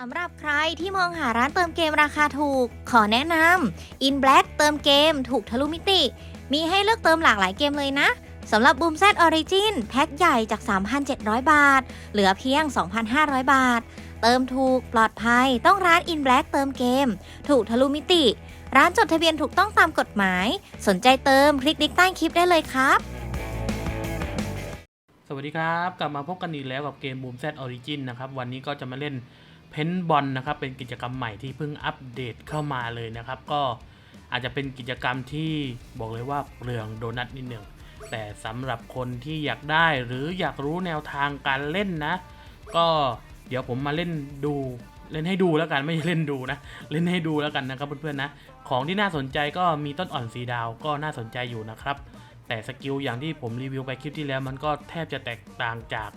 สำหรับใครที่มองหาร้านเติมเกมราคาถูก ขอแนะนำ In Black เติมเกมถูกทะลุมิติ มีให้เลือกเติมหลากหลายเกมเลยนะสำหรับ Boom Z Origin แพ็คใหญ่จาก 3,700 บาท เหลือเพียง 2,500 บาท เติมถูกปลอดภัยต้องร้าน In Black เติมเกม ถูกทะลุมิติ ร้านจดทะเบียนถูกต้องตามกฎหมาย สนใจเติมคลิกลิงก์ใต้คลิปได้เลยครับสวัสดีครับ กลับมาพบกันอีกแล้วกับเกม Boom Z Origin นะครับ วันนี้ก็จะมาเล่น เพนบอลนะครับเป็นกิจกรรมใหม่ที่เพิ่งอัปเดตเข้ามาเลยนะครับ ก็อาจจะเป็นกิจกรรมที่บอกเลยว่าเปลืองโดนัทนิดหนึ่งแต่สำหรับคนที่อยากได้หรืออยากรู้แนวทางการเล่นนะ ก็เดี๋ยวผมมาเล่นดูเล่นให้ดูแล้วกันไม่ใช่เล่นดูนะ เล่นให้ดูแล้วกันนะครับเพื่อนๆนะ ของที่น่าสนใจก็มีต้นอ่อนสีดาวก็น่าสนใจอยู่นะครับ แต่สกิลอย่างที่ผมรีวิวไปคลิปที่แล้ว มันก็แทบจะแตกต่างจาก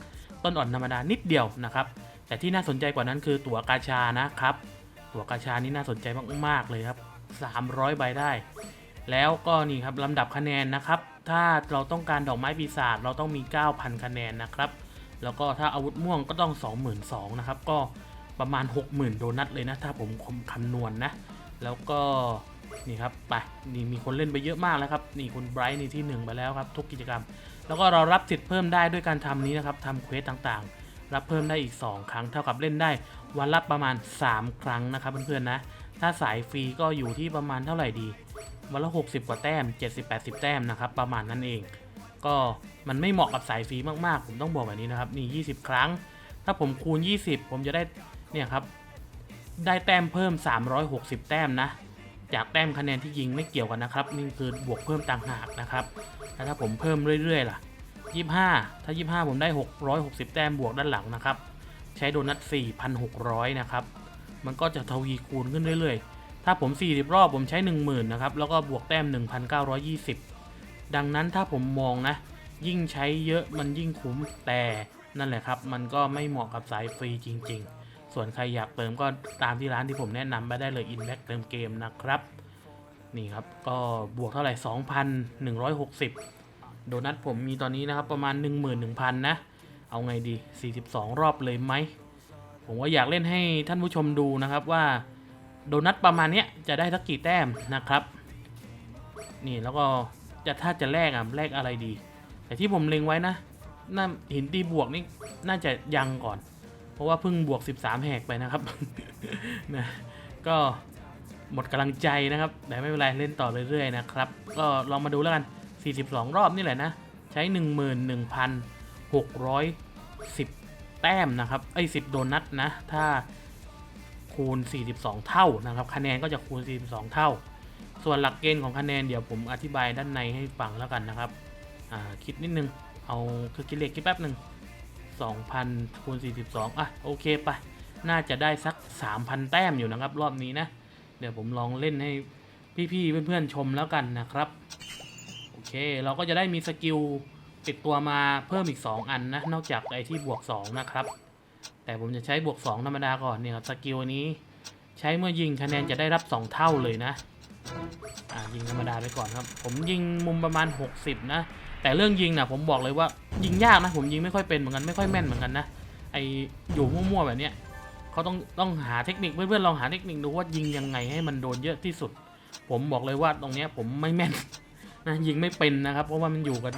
ต้นอ่อนธรรมดานิดเดียวนะครับ แต่ที่น่าสนใจกว่านั้นคือตั๋วกาชานะครับ ตั๋วกาชานี่น่าสนใจมากๆเลยครับ 300 ใบได้ แล้วก็นี่ครับลำดับคะแนนนะครับ ถ้าเราต้องการดอกไม้ปีศาจเราต้องมี 9,000 คะแนนนะครับ แล้วก็ถ้าอาวุธม่วงก็ต้อง 22,000นะครับ ก็ประมาณ 60,000 โดนัทเลยนะ ถ้าผมคำนวณนะแล้วก็นี่ครับไปนี่มีคนเล่นไปเยอะมากแล้วครับ นี่คุณไบรท์นี่ที่หนึ่งไปแล้วครับ ทุกกิจกรรม แล้วก็เรารับสิทธิ์เพิ่มได้ด้วยการทำนี้นะครับทำเควสต่างๆ รับเพิ่มได้อีก 2 ครั้ง เท่ากับเล่นได้วันละประมาณ 3 ครั้งนะครับเพื่อนๆนะ ถ้าสายฟรีก็อยู่ที่ประมาณเท่าไหร่ดี วันละ 60 กว่าแต้ม 70-80 แต้มนะครับประมาณนั้นเอง ก็มันไม่เหมาะกับสายฟรีมากๆ ผมต้องบอกแบบนี้นะครับนี่20 ครั้ง ถ้าผมคูณ 20 ผมจะได้เนี่ยครับได้แต้มเพิ่ม 360 แต้มนะ จากแต้มคะแนนที่ยิงไม่เกี่ยวกันนะครับ นี่คือบวกเพิ่มต่างหากนะครับ แล้วถ้าผมเพิ่มเรื่อยๆล่ะ 25 ถ้า 25 ผมได้ 660 แต้มบวกด้านหลังนะครับ ใช้โดนัท 4,600 นะครับ มันก็จะทวีคูณขึ้นเรื่อยๆ ถ้าผม 40 รอบผมใช้ 10,000 นะครับ แล้วก็บวกแต้ม 1,920 ดังนั้นถ้าผมมองนะ ยิ่งใช้เยอะมันยิ่งคุ้มแต่นั่นแหละครับ มันก็ไม่เหมาะกับสายฟรีจริง ๆ ส่วนใครอยากเติมก็ตามที่ร้านที่ผมแนะนำไปได้เลย i n v e c เติมเกมนะครับ นี่ครับ ก็บวกเท่าไหร่ 2,160 โดนัทผมมีตอนนี้นะครับประมาณ 11,000 นะ เอาไงดี 42 รอบเลยไหม ผมก็อยากเล่นให้ท่านผู้ชมดูนะครับว่าโดนัทประมาณนี้จะได้สักกี่แต้มนะครับ นี่แล้วก็จะถ้าจะแลกอะแลกอะไรดี แต่ที่ผมเล็งไว้นะน่าหินตีบวกนี่น่าจะยังก่อน เพราะว่าเพิ่งบวก 13 แหกไปนะครับนะก็หมดกำลังใจนะครับ แต่ไม่เป็นไรเล่นต่อเรื่อยๆนะครับ ก็ลองมาดูแล้วกัน 42 รอบนี่แหละนะ ใช้ 11,610 แต้มนะครับ ไอ้ 10 โดนัทนะ ถ้าคูณ 42 เท่านะครับ คะแนนก็จะคูณ 42 เท่า ส่วนหลักเกณฑ์ของคะแนนเดี๋ยวผมอธิบายด้านในให้ฟังแล้วกันนะครับ อ่า คิดนิดนึง เอาคือคิดเลขคิดแป๊บหนึ่ง2,000คูณ42 อะ โอเคไป น่าจะได้สัก 3,000 แต้มอยู่นะครับ รอบนี้นะ เดี๋ยวผมลองเล่นให้พี่ๆ เพื่อนๆ ชมแล้วกันนะครับ เค เราก็จะได้มีสกิลติดตัวมาเพิ่มอีก 2 อันนะ นอกจากไอที่บวก 2 นะครับ แต่ผมจะใช้บวก 2 ธรรมดาก่อนเนี่ยครับสกิลนี้ใช้เมื่อยิงคะแนนจะได้รับ 2 เท่าเลยนะ อ่ายิงธรรมดาไปก่อนครับ ผมยิงมุมประมาณ 60 นะ แต่เรื่องยิงนะผมบอกเลยว่ายิงยากนะ ผมยิงไม่ค่อยเป็นเหมือนกันไม่ค่อยแม่นเหมือนกันนะไออยู่มั่วๆแบบเนี้ยเขาต้องต้องหาเทคนิคเพื่อนๆลองหาเทคนิคดูว่ายิงยังไงให้มันโดนเยอะที่สุด ผมบอกเลยว่าตรงเนี้ยผมไม่แม่น นะยิงไม่เป็นนะครับ เพราะว่ามันอยู่กัน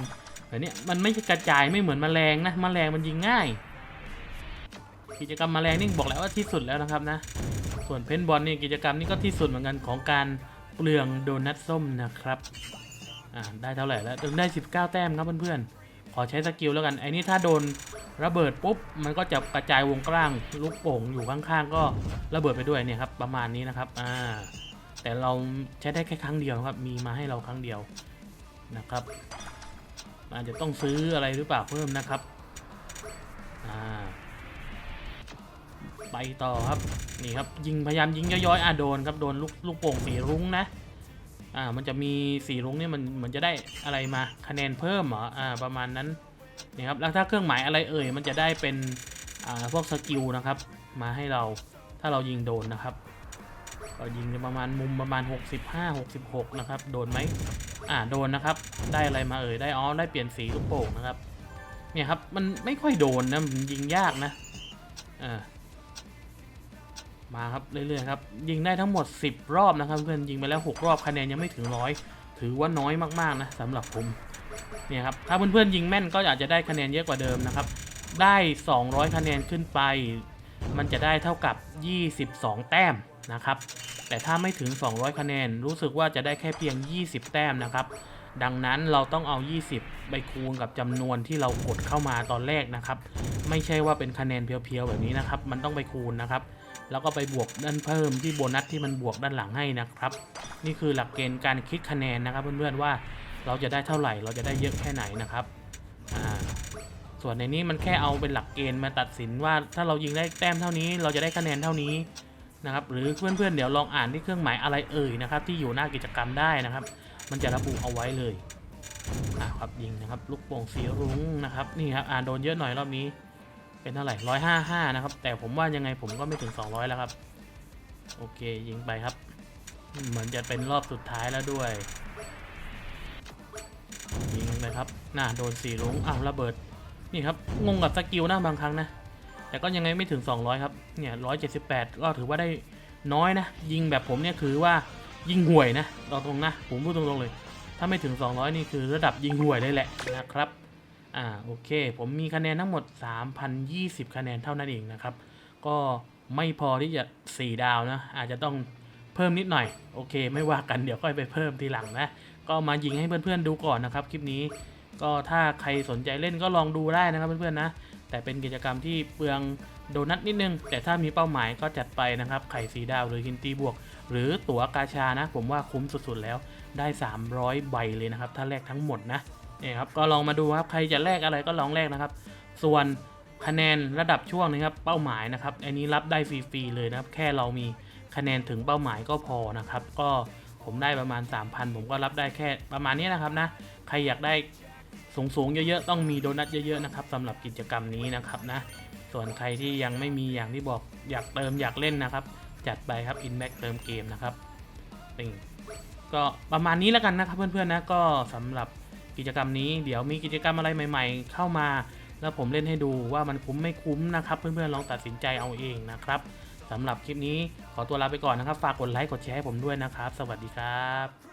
แบบเนี้ยมันไม่กระจายไม่เหมือนแมลงนะแมลงมันยิงง่าย กิจกรรมแมลงนี่บอกแล้วว่าที่สุดแล้วนะครับนะ ส่วนเพนบอลนี่กิจกรรมนี่ก็ที่สุดเหมือนกันของการเปลืองโดนัทส้มนะครับอ่าได้เท่าไหร่แล้วถึงได้ 19 แต้มครับเพื่อนๆขอใช้สกิลแล้วกันไอ้นี่ถ้าโดนระเบิดปุ๊บมันก็จะกระจายวงกว้างลูกโป่งอยู่ข้างๆ ก็ระเบิดไปด้วยเนี่ยครับประมาณนี้นะครับอ่าแต่เราใช้ได้แค่ครั้งเดียวครับมีมาให้เราครั้งเดียว นะครับอาจจะต้องซื้ออะไรหรือเปล่าเพิ่มนะครับไปต่อครับนี่ครับยิงพยายามยิงย้อยๆอะโดนครับโดนลูกลูกโป่งสีรุ้งนะอ่ามันจะมีสีรุ้งเนี่ยมันเหมือนจะได้อะไรมาคะแนนเพิ่มเหรออ่าประมาณนั้นนี่ครับแล้วถ้าเครื่องหมายอะไรเอ่ยมันจะได้เป็นอ่าพวกสกิลนะครับมาให้เราถ้าเรายิงโดนนะครับก็ยิงประมาณมุมประมาณ 65 66 นะครับ โดนไหม อ่าโดนนะครับ ได้อะไรมาเอ่ยได้อ๋อได้เปลี่ยนสีลูกโป่งนะครับ เนี่ยครับมันไม่ค่อยโดนนะมันยิงยากนะอ่ามาครับเรื่อยๆครับยิงได้ทั้งหมด 10 รอบนะครับเพื่อนยิงไปแล้ว 6 รอบคะแนนยังไม่ถึงร้อยถือว่าน้อยมากๆนะสำหรับผมเนี่ยครับถ้าเพื่อนๆยิงแม่นก็อาจจะได้คะแนนเยอะกว่าเดิมนะครับ ได้ 200 คะแนนขึ้นไป มันจะได้เท่ากับ 22 แต้ม นะครับ แต่ถ้าไม่ถึง 200 คะแนน รู้สึกว่าจะได้แค่เพียง 20 แต้มนะครับ ดังนั้นเราต้องเอา 20 ไปคูณกับจำนวนที่เรากดเข้ามาตอนแรกนะครับ ไม่ใช่ว่าเป็นคะแนนเพียวๆแบบนี้นะครับ มันต้องไปคูณนะครับ แล้วก็ไปบวกด้านเพิ่มที่โบนัสที่มันบวกด้านหลังให้นะครับ นี่คือหลักเกณฑ์การคิดคะแนนนะครับ เพื่อนๆว่าเราจะได้เท่าไหร่ เราจะได้เยอะแค่ไหนนะครับส่วนในนี้มันแค่เอาเป็นหลักเกณฑ์มาตัดสินว่าถ้าเรายิงได้แต้มเท่านี้ เราจะได้คะแนนเท่านี้ นะครับหรือเพื่อนๆเดี๋ยวลองอ่านที่เครื่องหมายอะไรเอ่ยนะครับที่อยู่หน้ากิจกรรมได้นะครับ มันจะระบุเอาไว้เลยอ่าครับยิงนะครับลูกโป่งสีรุ้งนะครับนี่ครับอ่านโดนเยอะหน่อยรอบนี้ เป็นเท่าไหร่ร้อยห้าห้านะครับ แต่ผมว่ายังไงผมก็ไม่ถึง200แล้วครับ โอเคยิงไปครับ เหมือนจะเป็นรอบสุดท้ายแล้วด้วย ยิงไปครับน่าโดนสีลุงอ้าวระเบิดนี่ครับงงกับสกิลนะบางครั้งนะ แต่ก็ยังไงไม่ถึง 200 ครับ เนี่ย 178 ก็ถือว่าได้น้อยนะ ยิงแบบผมเนี่ยคือว่ายิงห่วยนะตรงนะ ผมพูดตรงๆเลย ถ้าไม่ถึง 200 นี่คือระดับยิงห่วยเลยแหละนะครับ อ่า โอเค ผมมีคะแนนทั้งหมด 3,020 คะแนนเท่านั้นเองนะครับ ก็ไม่พอที่จะ 4 ดาวนะ อาจจะต้องเพิ่มนิดหน่อย โอเค ไม่ว่ากัน เดี๋ยวค่อยไปเพิ่มทีหลังนะ ก็มายิงให้เพื่อนๆดูก่อนนะครับ คลิปนี้ ก็ถ้าใครสนใจเล่นก็ลองดูได้นะครับเพื่อนๆนะ แต่เป็นกิจกรรมที่เปลืองโดนัทนิดนึง แต่ถ้ามีเป้าหมายก็จัดไปนะครับ ไข่สีดาวหรือกินตีบวก หรือตั๋วกาชานะ ผมว่าคุ้มสุดๆแล้วได้ 300 ใบเลยนะครับ ถ้าแลกทั้งหมดนะเนี่ยครับก็ลองมาดูครับใครจะแลกอะไรก็ลองแลกนะครับ ส่วนคะแนนระดับช่วงนะครับเป้าหมายนะครับอันนี้รับได้ฟรีๆเลยนะครับ แค่เรามีคะแนนถึงเป้าหมายก็พอนะครับ ก็ผมได้ประมาณ 3,000 ผมก็รับได้แค่ประมาณนี้นะครับนะ ใครอยากได้ สูงๆเยอะๆต้องมีโดนัทเยอะๆนะครับสำหรับกิจกรรมนี้นะครับนะส่วนใครที่ยังไม่มีอย่างที่บอกอยากเติมอยากเล่นนะครับ จัดไปครับ i n b a c k เติมเกมนะครับนี่ก็ประมาณนี้แล้วกันนะครับเพื่อนๆนะก็สำหรับกิจกรรมนี้เดี๋ยวมีกิจกรรมอะไรใหม่ ๆ เข้ามา แล้วผมเล่นให้ดูว่ามันคุ้มไม่คุ้มนะครับ เพื่อนๆลองตัดสินใจเอาเองนะครับสำหรับคลิปนี้ขอตัวลาไปก่อนนะครับ ฝากกดไลค์กดแชร์ให้ผมด้วยนะครับ สวัสดีครับ